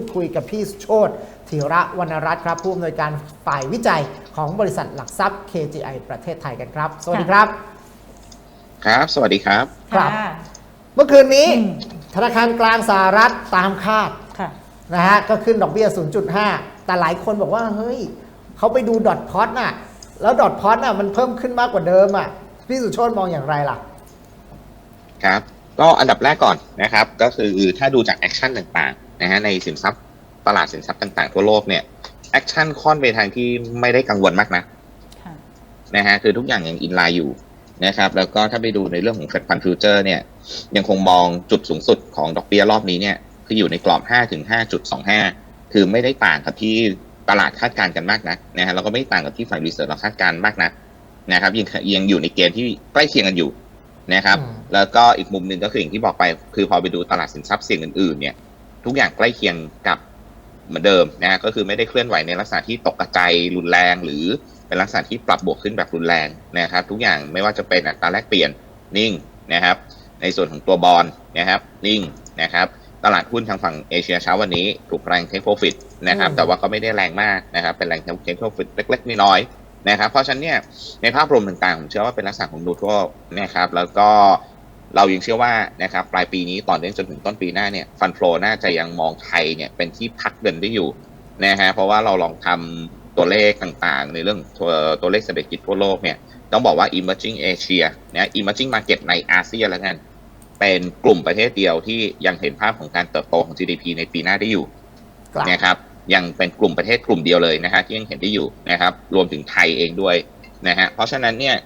พูดคุยกับพี่สุโชตธีระวรรณรัตน์ครับ ผู้อำนวยการฝ่ายวิจัยของบริษัทหลักทรัพย์ KGI ประเทศไทยกันครับ สวัสดีครับ ครับ สวัสดีครับ ครับค่ะเมื่อคืนนี้อืมธนาคารกลางสหรัฐตามคาดค่ะนะฮะก็ขึ้นดอกเบี้ย 0.5 แต่หลายคนบอกว่า เฮ้ย เขาไปดูดอทพอตน่ะ แล้วดอทพอตน่ะมันเพิ่มขึ้นมากกว่าเดิมอะพี่สุโชตมองอย่างไรล่ะ ครับ ก็อันดับแรกก่อนนะครับ ก็คือถ้าดูจากแอคชั่นต่างๆ นะฮะในสินทรัพย์ตลาดสินทรัพย์ต่าง ๆ ทั่วโลกเนี่ยแอคชั่นค่อนไปทางที่ไม่ได้กังวลมากนะค่ะนะฮะคือทุกอย่างยังอินไลน์อยู่นะครับ แล้วก็ถ้าไปดูในเรื่องของ Fed Fund Future เนี่ย ยังคงมองจุดสูงสุดของดอกเบี้ยรอบนี้เนี่ยคืออยู่ในกรอบ5ถึง5.25 คือไม่ได้ต่างกับที่ตลาดคาดการณ์กันมากนะนะฮะแล้วก็ไม่ต่างกับที่ฝ่ายรีเสิร์ชเราคาดการณ์มากนะนะครับยังยังอยู่ในเกณฑ์ที่ใกล้เคียงกันอยู่นะครับอืมแล้วก็อีกมุมหนึ่งก็คืออย่างที่บอกไป คือพอไปดูตลาดสินทรัพย์เสี่ยงอื่นๆเนี่ย ทุกอย่างใกล้เคียงกับเหมือนเดิมนะฮะก็คือไม่ได้เคลื่อนไหวในลักษณะที่ตกกระจายรุนแรง หรือเป็นลักษณะที่ปรับบวกขึ้นแบบรุนแรงนะครับ ทุกอย่างไม่ว่าจะเป็นอัตราแลกเปลี่ยนนิ่งนะครับ ในส่วนของตัวบอลนะครับ นิ่งนะครับตลาดหุ้นทางฝั่งเอเชียเช้าวันนี้ถูกแรงเทคโปรฟิตนะครับอืมแต่ว่าก็ไม่ได้แรงมากนะครับ เป็นแรงเทคโปรฟิตเล็กๆน้อยๆนะครับ เพราะฉะนั้นเนี่ยในภาพรวมต่างๆ ผมเชื่อว่าเป็นลักษณะของนูทรัลนะครับ แล้วก็ เรายังเชื่อว่านะครับปลายปีนี้ต่อเนื่องจนถึงต้นปีหน้าเนี่ยฟันโฟน่าจะยังมองไทยเนี่ยเป็นที่พักเงินได้อยู่นะฮะเพราะว่าเราลองทำตัวเลขต่างๆ ในเรื่องตัวตัวเลขเศรษฐกิจทั่วโลกเนี่ยต้องบอกว่า emerging Asia นะ emerging market ในอาเซียนแล้วกันเป็นกลุ่มประเทศเดียวที่ยังเห็นภาพของการเติบโตของ GDP ในปีหน้าได้อยู่นะครับยังเป็นกลุ่มประเทศกลุ่มเดียวเลยนะฮะที่ยังเห็นได้อยู่นะครับรวมถึงไทยเองด้วยนะฮะเพราะฉะนั้นเนี่ย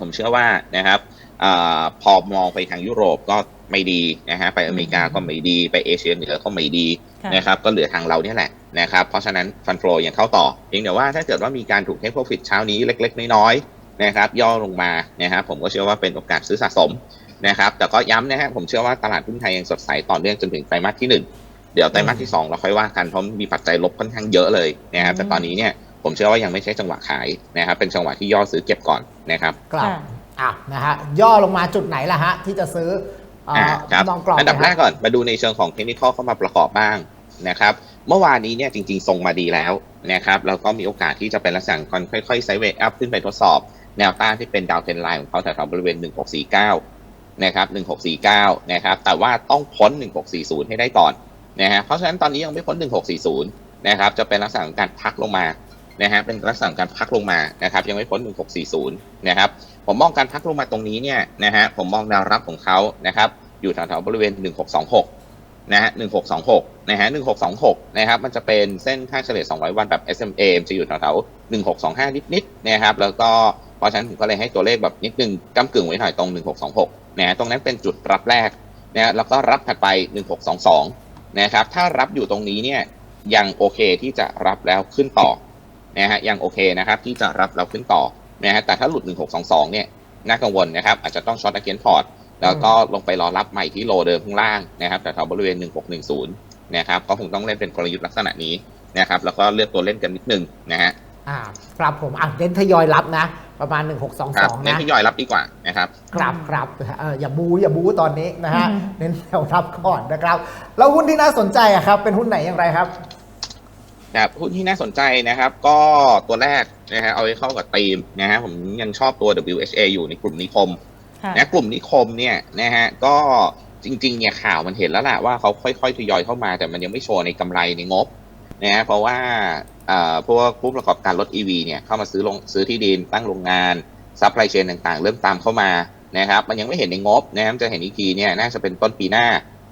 ผมเชื่อว่านะครับอาพอมองไปทางยุโรปก็ไม่ดีนะฮะไปอเมริกาก็ไม่ดี ไปเอเชียเหนือก็ไม่ดีค่ะนะครับก็เหลือทางเราเนี่ยแหละนะครับเพราะฉะนั้นฟันโฟยังเข้าต่อเพียงแต่ว่าถ้าเกิดว่ามีการถูกเทคโปรฟิตเช้านี้เล็ก ๆ น้อยๆนะครับย่อลงมานะครับผมก็เชื่อว่าเป็นโอกาสซื้อสะสมนะครับแต่ก็ย้ำนะฮะผมเชื่อว่าตลาดหุ้นไทยยังสดใสต่อเนื่องจนถึงไตรมาสที่หนึ่งเดี๋ยวไตรมาสที่ 2 เราค่อยว่ากันเพราะมีปัจจัยลบค่อนข้างเยอะเลยนะครับอืมแต่ตอนนี้เนี่ยผมเชื่อว่ายังไม่ใช่จังหวะขายนะครับเป็นจังหวะที่ย่อซื้อเก็บก่อน นะครับกลับค่ะอะนะฮะย่อลงมาจุดไหนล่ะฮะ ที่จะซื้อเอ่ออ่าครับมองกรอบอันดับหแรยกก่อนมาดูในเชิงของเทคนิคเข้ามาประกอบบ้างนะครับ เมื่อวานนี้เนี่ยจริงๆทรงมาดีแล้วนะครับแล้วก็มีโอกาสที่จะเป็นลักษณะของค่อยๆไซด์เวย์อัพขึ้นไปทดสอบ แนวต้านที่เป็นดาวเทนไลน์ของเขาแถวๆบริเวณ 1649 นะครับ 1649 นะครับ แต่ว่าต้องพ้น 1640 ให้ได้ก่อนนะฮะเพราะฉะนั้นตอนนี้ยังไม่พ้น 1640 นะครับ จะเป็นลักษณะของการพักลงมา นะฮะเป็นลักษณะการพักลงมานะครับยังไม่พ้น 1640 นะครับผมมองการพักลงมาตรงนี้เนี่ยนะฮะผมมองแนวรับของเขานะครับอยู่แถวๆบริเวณ 1626 นะฮะ 1626 นะฮะ 1626 นะครับมันจะเป็นเส้นค่าเฉลี่ย 200 วันแบบ SMA จะอยู่แถวๆ1625 นิดๆนะครับแล้วก็เพราะฉะนั้นผมก็เลยให้ตัวเลขแบบนิดนึงก้ากึ่งไว้หน่อยตรง 1626 นะฮะตรงนั้นเป็นจุดรับแรกนะฮะแล้วก็รับถัดไป 1622 นะครับถ้ารับอยู่ตรงนี้เนี่ยยังโอเคที่จะรับแล้วขึ้นต่อ นะฮะยังโอเคนะครับที่จะรับแล้วขึ้นต่อนะฮะแต่ถ้าหลุด 1622 เนี่ยน่ากังวลนะครับอาจจะต้องช็อตอเกนพอร์ตแล้วก็ลงไปรอรับใหม่ที่โลเดิมข้างล่างนะครับแต่แถวบริเวณ 1610 นะครับก็คงต้องเล่นเป็นกลยุทธ์ลักษณะนี้นะครับแล้วก็เลือกตัวเล่นกันนิดนึงนะฮะอ่าครับผมอะเน้นทยอยรับนะ ประมาณครับ1622เน้นนะที่ย่อยรับดีกว่านะครับครับครับเอออย่าบูอย่าบูตอนนี้นะฮะอืมเน้นแถวรับก่อนนะครับ แล้วหุ้นที่น่าสนใจอะครับเป็นหุ้นไหนอย่างไรครับ ครับหุ้นที่น่าสนใจนะครับ ก็ตัวแรกนะฮะเอาไว้เข้ากับธีมนะฮะผมยังชอบตัว WHA อยู่ในกลุ่มนิคมค่ะนะกลุ่มนิคมเนี่ยนะฮะก็จริงๆเนี่ยข่าวมันเห็นแล้วแหละว่าเขาค่อยๆทยอยเข้ามาแต่มันยังไม่โชว์ในกำไรในงบนะฮะเพราะว่าเอ่อพวกผู้ประกอบการรถ EV เนี่ยเข้ามาซื้อลงซื้อที่ดินตั้งโรงงานซัพพลายเชนต่างๆ เริ่มตามเข้ามานะครับมันยังไม่เห็นในงบนะครับจะเห็นอีกทีเนี่ยน่าจะเป็นต้นปีหน้า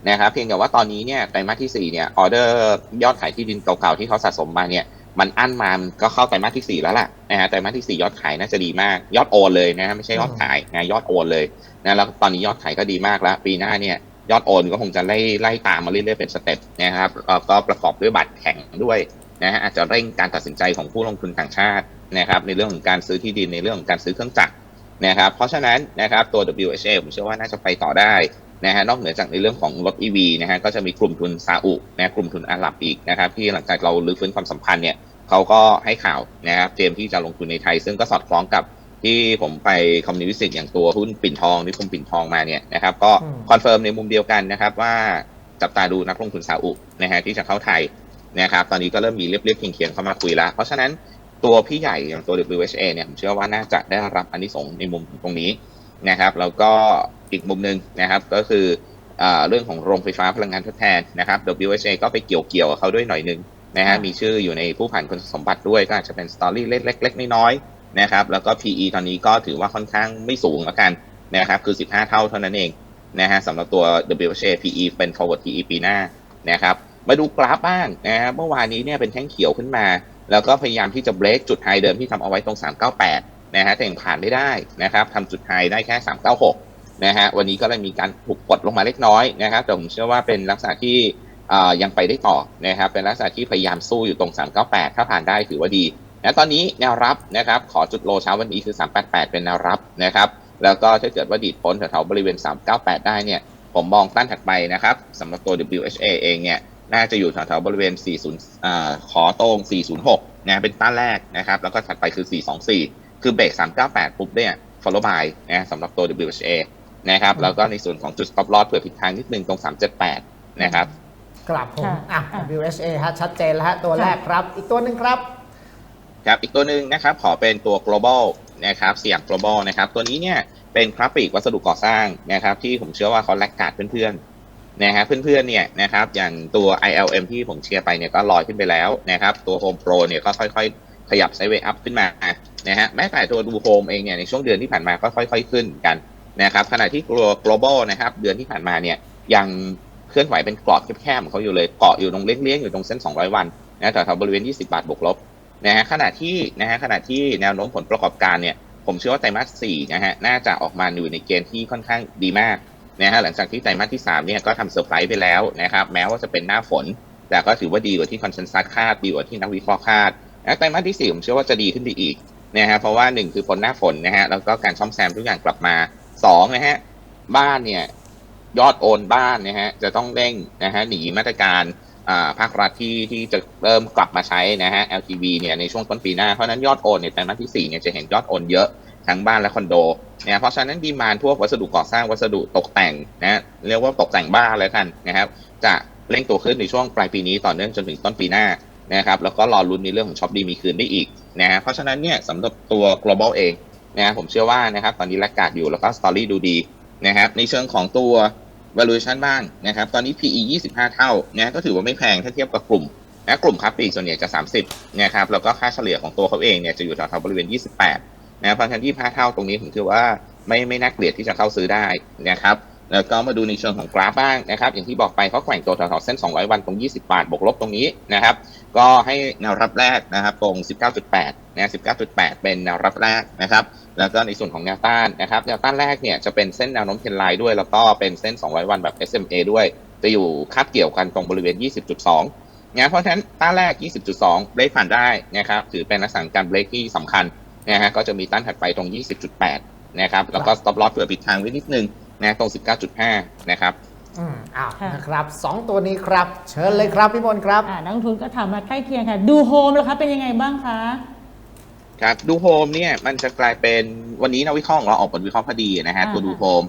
นะครับเพียงแต่ว่าตอนนี้เนี่ยไตรมาสที่4เนี่ยออเดอร์ยอดขายที่ดินเก่าๆที่เขาสะสมมาเนี่ยมันอั้นมามก็เข้าไตรมาสที่4แล้วล่ะนะฮะไตรมาสที่4ยอดขายน่าจะดีมากยอดโอนเลยนะฮะไม่ใช่ยอดขายนะยอดโอนเลยนะแล้วตอนนี้ยอดขายก็ดีมากแล้ว ปีหน้าเนี่ยยอดโอนก็คงจะไล่ไล่ตามมาเรื่อยๆเป็นสเต็ปนะครับก็ประกอบด้วยบัตรแข็งด้วยนะฮะอาจจะเร่งการตัดสินใจของผู้ลงทุนต่างชาตินะครับในเรื่องของการซื้อที่ดินในเรื่องของการซื้อเครื่องจักรนะครับเพราะฉะนั้นนะครับตัว WHA ผมเชื่อว่าน่าจะไปต่อได้ นะฮะนอกเหนือจากในเรื่องของรถ EV นะฮะก็จะมีกลุ่มทุนซาอุนะกลุ่มทุนอาหรับอีกนะครับที่หลังจากเราลื้อฟื้นความสัมพันธ์เนี่ยเขาก็ให้ข่าวนะครับเตรียมที่จะลงทุนในไทย ซึ่งก็สอดคล้องกับที่ผมไปคอมมิวนิสต์อย่างตัวหุ้นปิ่นทองนิคมปิ่นทองมาเนี่ยนะครับก็อืมคอนเฟิร์มในมุมเดียวกันนะครับว่าจับตาดูนักลงทุนซาอุนะฮะที่จะเข้าไทยนะครับตอนนี้ก็เริ่มมีเรียบๆเคียงๆเข้ามาคุยแล้วเพราะฉะนั้นตัวพี่ใหญ่อย่างตัว WHA เนี่ยผมเชื่อว่าน่าจะได้รับอันนี้สงส์ในมุมตรงนี้ นะครับแล้วก็อีกมุมหนึ่งนะครับก็คืออ่าเรื่องของโรงไฟฟ้าพลังงานทดแทนนะครับ WHA ก็ไปเกี่ยวเกี่ยวๆกับเขาด้วยหน่อยหนึงนะฮะค่ะมีชื่ออยู่ในผู้ผ่านคุณสมบัติด้วยก็อาจจะเป็นสตอรี่เล็กๆๆน้อยๆนะครับแล้วก็ PE ตอนนี้ก็ถือว่าค่อนข้างไม่สูงแล้วกันนะครับคือ 15 เท่าเท่านั้นเองนะฮะสำหรับตัว WHA PE เป็น forward PE ปีหน้านะครับมาดูกราฟบ้างนะฮะเมื่อวานนี้เนี่ยเป็นแท่งเขียวขึ้นมา แล้วก็พยายามที่จะเบรกจุดไฮเดิมที่ทำเอาไว้ตรง 398 นะฮะแต่ยังผ่านไม่ได้นะครับทำจุดไฮได้แค่ 396นะฮะวันนี้ก็เลยมีการถูกกดลงมาเล็กน้อยนะครับแต่ผมเชื่อว่าเป็นลักษณะที่ยังไปได้ต่อนะครับเป็นลักษณะที่พยายามสู้อยู่ตรง 398 ถ้าผ่านได้ถือว่าดีนะตอนนี้แนวรับนะครับขอจุดโลเช้าวันนี้คือ 388 เป็นแนวรับนะครับแล้วก็ถ้าเกิดว่าดีดพ้นแถวๆบริเวณ 398 ได้เนี่ยผมมองต้านถัดไปนะครับสำหรับตัว WHA เองเนี่ยน่าจะอยู่แถวๆบริเวณ 40อขอตรง 406นะเป็นต้านแรกนะครับแล้วก็ถัดไปคือ 424 คือเบรก398 ปุ๊บเนี่ย follow by นะสำหรับตัว WHA นะครับ แล้วก็ในส่วนของจุด stop loss เผื่อผิดทางนิดนึงตรง 378 นะครับกลับผมค่ะอะอะ WHA ฮะชัดเจนแล้วฮะตัวแรกครับ อีกตัวหนึ่งครับ ครับอีกตัวหนึ่งนะครับ ขอเป็นตัว global นะครับเสียง global นะครับ ตัวนี้เนี่ยเป็นกราฟิกวัสดุก่อสร้างนะครับ ที่ผมเชื่อว่าเขาแลกกาดเพื่อนๆนะฮะเพื่อนๆเนี่ยนะครับอย่างตัว ILM ที่ผมเชียร์ไปเนี่ยก็ลอยขึ้นไปแล้วนะครับ ตัว Home Pro เนี่ยก็ค่อยๆ ขยับไซเวอัพขึ้นมานะฮะแม้แต่ตัวดูโฮมเองเนี่ยในช่วงเดือนที่ผ่านมาก็ค่อย ๆ ขึ้นกันนะครับขณะที่ตัว global นะครับ เดือนที่ผ่านมาเนี่ยยังเคลื่อนไหวเป็นกรอบแคบๆของเขาอยู่เลยเกาะอยู่ตรงเลี้ยงๆอยู่ตรงเส้น 200 วันนะแถวๆบริเวณ 20 บาทบวกลบนะฮะขณะที่นะฮะขณะที่แนวโน้มผลประกอบการเนี่ยผมเชื่อว่าไตรมาส4นะฮะน่าจะออกมาอยู่ในเกณฑ์ที่ค่อนข้างดีมากนะฮะหลังจากที่ไตรมาสที่3เนี่ยก็ทำเซอร์ไพรส์ไปแล้วนะครับแม้ว่าจะเป็นหน้าฝน แต่ก็ถือว่าดีกว่าที่คอนเซนแซสคาดดีกว่าที่นักวิเคราะห์คาด นะไตรมาสที่ 4 ผมเชื่อว่าจะดีขึ้นไปอีกนะฮะเพราะว่า 1 คือผลหน้าฝนนะฮะแล้วก็การซ่อมแซมทุกอย่างกลับมา 2 นะฮะบ้านเนี่ยยอดโอนบ้านนะฮะจะต้องเร่งนะฮะหนีมาตรการอ่าภาครัฐที่ที่จะเริ่มกลับมาใช้นะฮะ LTV เนี่ยในช่วงต้นปีหน้า เพราะนั้นยอดโอนในไตรมาสที่4เนี่ยจะเห็นยอดโอนเยอะทั้งบ้านและคอนโดนะเพราะฉะนั้นดีมานพวกวัสดุก่อสร้างวัสดุตกแต่งนะเรียกว่าตกแต่งบ้านเลยกันนะครับจะเร่งตัวขึ้นในช่วงปลายปีนี้ต่อเนื่องจนถึงต้นปีหน้า นะครับแล้วก็รอลุ้นในเรื่องของช็อปดีมีคืนได้อีกนะฮะเพราะฉะนั้นเนี่ยสำหรับตัว global เองนะผมเชื่อว่านะครับตอนนี้แลกกาดอยู่แล้วก็สตอรี่ดูดีนะครับในเชิงของตัว valuation บ้างนะครับตอนนี้ PE 25 เท่านะก็ถือว่าไม่แพงถ้าเทียบกับกลุ่มนะกลุ่มค้าปลีกส่วนใหญ่จะ 30นะครับแล้วก็ค่าเฉลี่ยของตัวเขาเองเนี่ยจะอยู่แถวๆบริเวณ 28นะเพราะฉะนั้น25 เท่าตรงนี้ผมถือว่าไม่ไม่น่าเกลียดที่จะเข้าซื้อได้นะครับ แล้วก็มาดูในเชิงของกราฟบ้างนะครับ อย่างที่บอกไปเขาแกว่งตัวแถวๆเส้น 200 วันตรง 20 บาท บวกลบตรงนี้นะครับ ก็ให้แนวรับแรกนะครับ ตรง 19.8 นะ 19.8 เป็นแนวรับแรกนะครับ แล้วก็ในส่วนของแนวต้านนะครับ แนวต้านแรกเนี่ยจะเป็นเส้นแนวโน้มเทรนไลน์ด้วย แล้วก็เป็นเส้น 200 วันแบบ SMA ด้วย จะอยู่คาบเกี่ยวกันตรงบริเวณ 20.2 นะ เพราะฉะนั้นต้านแรก 20.2 เบรกผ่านได้นะครับ ถือเป็นลักษณะการเบรกที่สำคัญนะฮะ ก็จะมีต้านถัดไปตรง 20.8 นะครับ แล้วก็ stop loss เผื่อปิดทางไว้นิดนึง นะตรง 19.5 นะครับอืมอ้าวค่ะ นะครับสองตัวนี้ครับ เชิญเลยครับพี่มนต์ครับ อ่านักลงทุนก็ถามมาใกล้เคียงค่ะ ดูโฮมแล้วคะเป็นยังไงบ้างคะ ครับดูโฮมเนี่ยมันจะกลายเป็นวันนี้นักวิเคราะห์ของเราออกผลวิเคราะห์พอดีนะฮะอ่า ตัวดูโฮม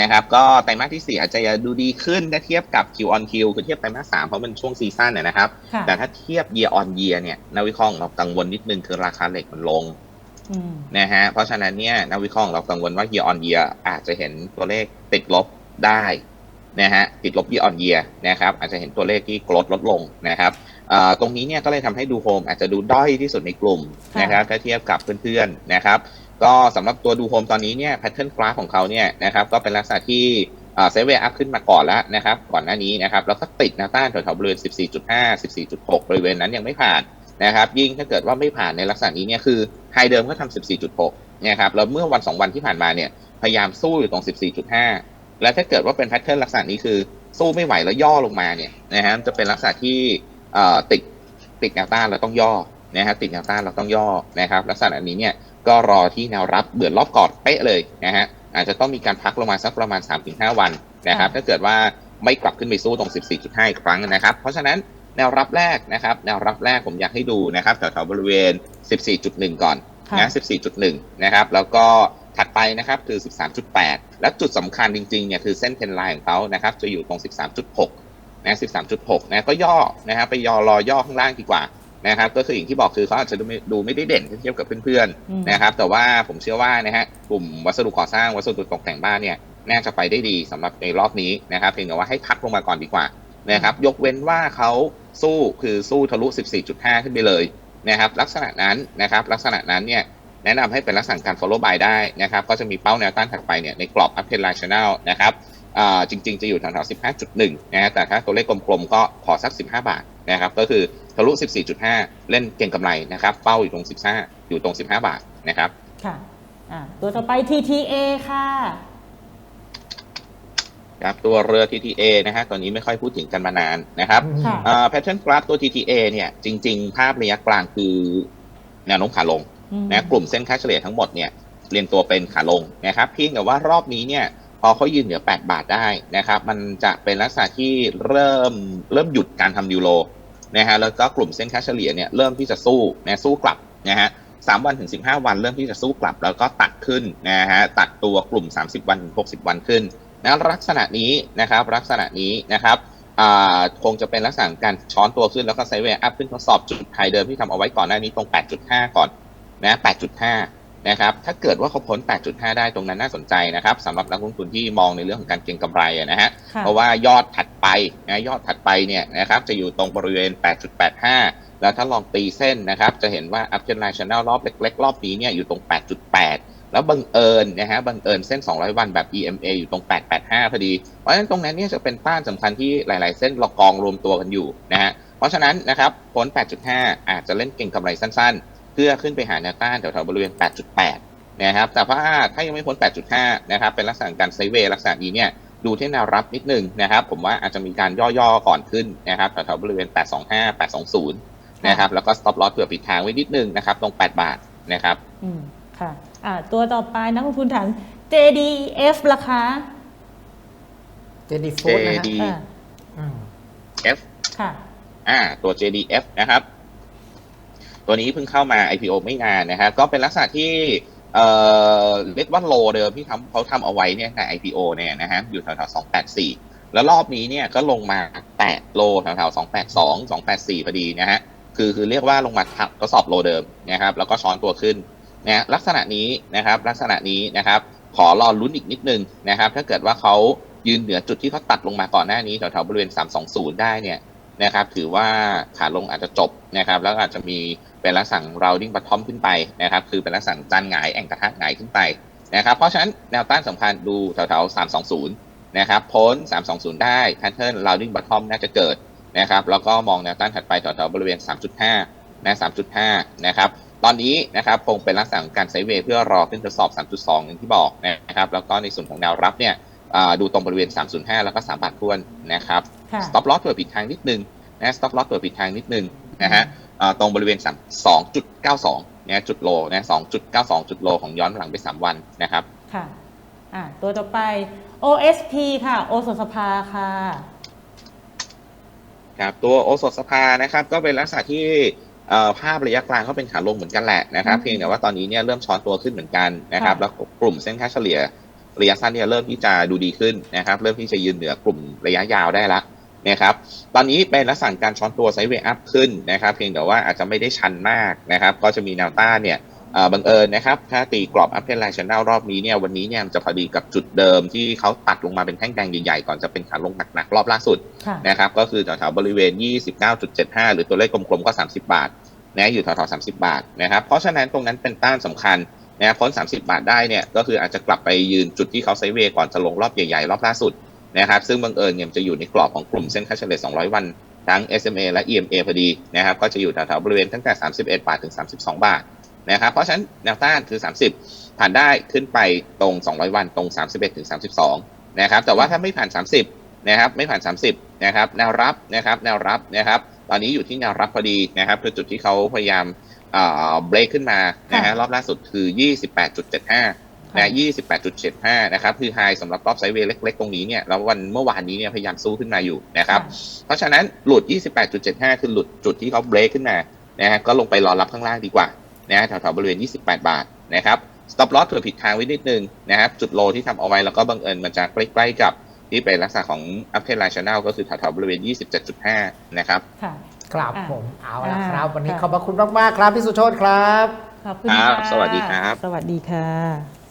นะครับก็ไตรมาสที่สี่อาจจะดูดีขึ้นถ้าเทียบกับ Q on Q คือเทียบไตรมาสสามเพราะมันช่วงซีซั่นนะนะครับ ค่ะ แต่ถ้าเทียบ year on year เนี่ยนักวิเคราะห์ของเรากังวลนิดนึงคือราคาเหล็กมันลงอืม นะฮะ เพราะฉะนั้นเนี่ยนักวิเคราะห์ของเรากังวลว่า year on year อาจจะเห็นตัวเลขติดลบได้นะฮะติดลบ year on year นะครับอาจจะเห็นตัวเลขที่กรดลดลงนะครับเอ่อตรงนี้เนี่ยก็เลยทำให้ดูโฮมอาจจะดูด้อยที่สุดในกลุ่มค่ะนะครับถ้าเทียบกับเพื่อนๆนะครับ ก็สำหรับตัวดูโฮมตอนนี้เนี่ยแพทเทิร์นกราฟของเขาเนี่ยนะครับก็เป็นลักษณะที่เซเวอัพขึ้นมาก่อนแล้วนะครับ ก่อนหน้านี้นะครับแล้วก็ติดแนวต้านแถวๆบริเวณ 14.5 14.6 บริเวณนั้นยังไม่ผ่าน นะครับยิ่งถ้าเกิดว่าไม่ผ่านในลักษณะนี้เนี่ยคือไฮเดิมก็ทำ14.6นะครับแล้วเมื่อวัน 2 วันที่ผ่านมาเนี่ยพยายามสู้อยู่ตรง 14.5 แล้วถ้าเกิดว่าเป็นแพทเทิร์นลักษณะนี้คือสู้ไม่ไหวแล้วย่อลงมาเนี่ยนะฮะจะเป็นลักษณะที่ติดติดแนวต้านแล้วต้องย่อนะฮะติดแนวต้านเราต้องย่อนะครับลักษณะนี้เนี่ยก็รอที่แนวรับเบือนรอบกอดเป๊ะเลยนะฮะอาจจะต้องมีการพักลงมาสักประมาณ 3-5 วันนะครับถ้าเกิดว่าไม่กลับขึ้นไปสู้ตรง 14.5 อีกครั้งนะครับ เพราะฉะนั้น แนวรับแรกนะครับ แนวรับแรกผมอยากให้ดูนะครับแถวๆบริเวณ 14.1 ก่อนค่ะนะ14.1 นะครับ แล้วก็ถัดไปนะครับคือ 13.8 และจุดสำคัญจริงๆเนี่ยคือเส้นเทรนไลน์ของเขานะครับ จะอยู่ตรง 13.6 นะ 13.6 นะ ก็ย่อนะครับไปยอรอย่อข้างล่างดีกว่านะครับ ก็คืออย่างที่บอกคือเขาอาจจะดูไม่ดูไม่ได้เด่นเทียบกับเพื่อนอืมๆนะครับ แต่ว่าผมเชื่อว่านะฮะกลุ่มวัสดุก่อสร้างวัสดุตกแต่งบ้านเนี่ยน่าจะไปได้ดีสำหรับในรอบนี้นะครับเพียงแต่ว่าให้พักลงมาก่อนดีกว่านะครับ ยกเว้นว่าเขา สู้คือสู้ทะลุ 14.5 ขึ้นไปเลยนะครับ ลักษณะนั้นนะครับลักษณะนั้นเนี่ยแนะนำให้เป็นลักษณะการ follow by ได้นะครับ ก็จะมีเป้าแนวต้านถัดไปเนี่ยในกรอบ up trend line channel นะครับจริง ๆ จะอยู่แถวๆ15.1 นะฮะแต่ถ้าตัวเลขกลมๆ ก็ขอสัก 15 บาทนะครับ ก็คือทะลุ 14.5 เล่นเก่งกำไรนะครับ เป้าอยู่ตรง 15 อยู่ตรง 15 บาทนะครับ ค่ะ ตัวต่อไป TTA ค่ะ ครับตัวเรือ TTA นะฮะตอนนี้ไม่ค่อยพูดถึงกันมานานนะครับค่ะอ่า pattern graph ตัว TTA เนี่ยจริง ๆ ภาพระยะกลางคือแนวโน้มขาลงอืมนะกลุ่มเส้นค่าเฉลี่ยทั้งหมดเนี่ยเรียงตัวเป็นขาลงนะครับเพียงแต่ว่ารอบนี้เนี่ยพอเขายืนเหนือ 8 บาทได้นะครับ มันจะเป็นลักษณะที่เริ่มเริ่มหยุดการทำยูโรนะฮะแล้วก็กลุ่มเส้นค่าเฉลี่ยเนี่ยเริ่มที่จะสู้นะสู้กลับนะฮะสามวันถึง15วันเริ่มที่จะสู้กลับ แล้วก็ตัดขึ้นนะฮะตัดตัวกลุ่ม30วันถึง60วันขึ้น นะลักษณะนี้นะครับลักษณะนี้นะครับอ่าคงจะเป็นลักษณะของการช้อนตัวขึ้นแล้วก็ไซด์เวย์อัพขึ้นทดสอบจุดไฮเดิมที่ทำเอาไว้ก่อนหน้านี้ตรง 8.5 ก่อนนะ8.5 นะครับ ถ้าเกิดว่าเขาพ้น 8.5 ได้ตรงนั้นน่าสนใจนะครับสำหรับนักลงทุนที่มองในเรื่องของการเก็งกำไรอะนะฮะค่ะเพราะว่ายอดถัดไปนะยอดถัดไปเนี่ยนะครับจะอยู่ตรงบริเวณ 8.85 แล้วถ้าลองตีเส้นนะครับ จะเห็นว่า up trend line channel รอบเล็ก ๆ รอบนี้เนี่ยอยู่ตรง 8.8 แล้วบังเอิญนะฮะบังเอิญเส้น 200 วันแบบ EMA อยู่ตรง 885 พอดี เพราะฉะนั้นตรงนั้นเนี่ยจะเป็นต้านสำคัญที่หลาย ๆ เส้นรากองรวมตัวกันอยู่นะฮะเพราะฉะนั้นนะครับพ้น 8.5 อาจจะเล่นเก่งกำไรสั้น ๆ เพื่อขึ้นไปหาแนวต้านแถวๆบริเวณ 8.8 นะครับแต่ว่าถ้ายังไม่พ้น 8.5 นะครับเป็นลักษณะการไซเวย์ลักษณะนี้เนี่ยดูที่แนวรับนิดนึงนะครับผมว่าอาจจะมีการย่อ ๆ ก่อนขึ้นนะครับแถวๆบริเวณ 825 820 นะครับแล้วก็ stop loss เผื่อปิดทางไว้นิดนึงนะครับตรง 8 บาทนะครับอืมค่ะ ตัวต่อไปนักลงทุนถาม JDF ราคาเจดีฟูดนะฮะ JD อ่าอืม F ค่ะ อ่า ตัว JDF นะครับ ตัวนี้เพิ่งเข้ามา IPO ไม่นานนะครับ ก็เป็นลักษณะที่ เอ่อเรียกว่าโลเดิมที่ทำเขาทำเอาไว้เนี่ยใน IPO เนี่ยนะฮะ อยู่แถวๆ284แล้วรอบนี้เนี่ยก็ลงมาแตะโลแถวๆ282 284พอดีนะฮะ คือคือเรียกว่าลงมาทับทดสอบโลเดิมนะครับ แล้วก็ช้อนตัวขึ้น นะลักษณะนี้นะครับลักษณะนี้นะครับ ขอรอลุ้นอีกนิดนึงนะครับ ถ้าเกิดว่าเขายืนเหนือจุดที่เขาตัดลงมาก่อนหน้านี้แถวๆบริเวณ 320 ได้เนี่ยนะครับ ถือว่าขาลงอาจจะจบนะครับ แล้วอาจจะมีเป็นลักษณะ rounding bottom ขึ้นไปนะครับ คือเป็นลักษณะจานหงายแองกระทะหงายขึ้นไปนะครับ เพราะฉะนั้นแนวต้านสำคัญดูแถวๆ 320 นะครับ พ้น 320 ได้ pattern rounding bottom น่าจะเกิดนะครับ แล้วก็มองแนวต้านถัดไปแถวๆบริเวณ 3.5 นะ 3.5 นะครับ ตอนนี้นะครับคงเป็นลักษณะของการไซด์เวย์เพื่อรอขึ้นทดสอบ 3.2 อย่างที่บอกนะครับ แล้วก็ในส่วนของแนวรับเนี่ยอ่าดูตรงบริเวณ 305 แล้วก็3บาททวนนะครับค่ะ stop loss เปิดผิดทางนิดนึงนะ stop loss เปิดผิดทางนิดนึงนะฮะอ่าตรงบริเวณ3 2.92นะจุดโลนะ2.92 จุดโลของย้อนหลังไป 3 วันนะครับค่ะอ่าตัวต่อไป OSP ค่ะ โอสถสภาค่ะครับตัวโอสถสภานะครับก็เป็นลักษณะที่เอ่อ ภาพระยะกลางก็เป็นขาลงเหมือนกันแหละนะครับอืมเพียงแต่ว่าตอนนี้เนี่ยเริ่มช้อนตัวขึ้นเหมือนกันนะครับค่ะแล้วกลุ่มเส้นค่าเฉลี่ยระยะสั้นเนี่ยเริ่มที่จะดูดีขึ้นนะครับ เริ่มที่จะยืนเหนือกลุ่มระยะยาวได้ละนะครับตอนนี้เป็นลักษณะการช้อนตัวไซด์เวย์อัพขึ้นนะครับ เพียงแต่ว่าอาจจะไม่ได้ชันมากนะครับ ก็จะมีแนวต้านเนี่ยเอ่อ บังเอิญนะครับ ถ้าตีกรอบอัพเทนไลน์ชันแนลรอบนี้เนี่ยวันนี้เนี่ยมันจะพอดีกับจุดเดิมที่เขาตัดลงมาเป็นแท่งแดงใหญ่ๆ ก่อนจะเป็นขาลงหนักๆ รอบล่าสุดค่ะนะครับก็คือแถวๆบริเวณ 29.75 หรือตัวเลขกลมๆก็ 30 บาทนะอยู่แถวๆ30 บาทนะครับเพราะฉะนั้นตรงนั้นเป็นต้านสำคัญนะพ้น 30 บาทได้เนี่ยก็คืออาจจะกลับไปยืนจุดที่เขาไซด์เวย์ก่อนจะลงรอบใหญ่ๆ รอบล่าสุดนะครับซึ่งบังเอิญเนี่ยมันจะอยู่ในกรอบของกลุ่มเส้นค่าเฉลี่ย 200 วันทั้ง SMA และ EMA พอดีนะครับก็จะอยู่แถวๆบริเวณตั้งแต่ 31 บาทถึง 32 บาท นะครับ เพราะฉะนั้นแนวต้านคือ 30 ผ่านได้ขึ้นไปตรง 200 วันตรง 31ถึง32 นะครับ แต่ว่าถ้าไม่ผ่าน 30 นะครับ ไม่ผ่าน 30 นะครับ แนวรับนะครับ แนวรับนะครับ ตอนนี้อยู่ที่แนวรับพอดีนะครับ คือจุดที่เขาพยายามเอ่อเบรกขึ้นมานะฮะรอบล่าสุดคือ 28.75 นะ 28.75 นะครับ คือไฮสำหรับรอบไซด์เวย์เล็ก ๆ ตรงนี้เนี่ย แล้ววันเมื่อวานนี้เนี่ยพยายามสู้ขึ้นมาอยู่นะครับ เพราะฉะนั้นหลุด 28.75 คือหลุดจุดที่เขาเบรกขึ้นมานะฮะก็ลงไปรอรับข้างล่างดีกว่า นะฮะแถวๆบริเวณ 28 บาทนะครับ stop loss เผื่อผิดทางไว้นิดนึงนะครับจุดโลที่ทำเอาไว้แล้วก็บังเอิญมันจะใกล้ๆกับที่เป็นลักษณะของอัพเทนไลน์ชแนลก็คือแถวๆบริเวณ 27.5 นะครับค่ะครับอะผมเอาละอ่าครับ วันนี้ค่ะขอบพระคุณมากๆครับพี่สุโชตครับขอบคุณครับค่ะสวัสดีครับ สวัสดีค่ะ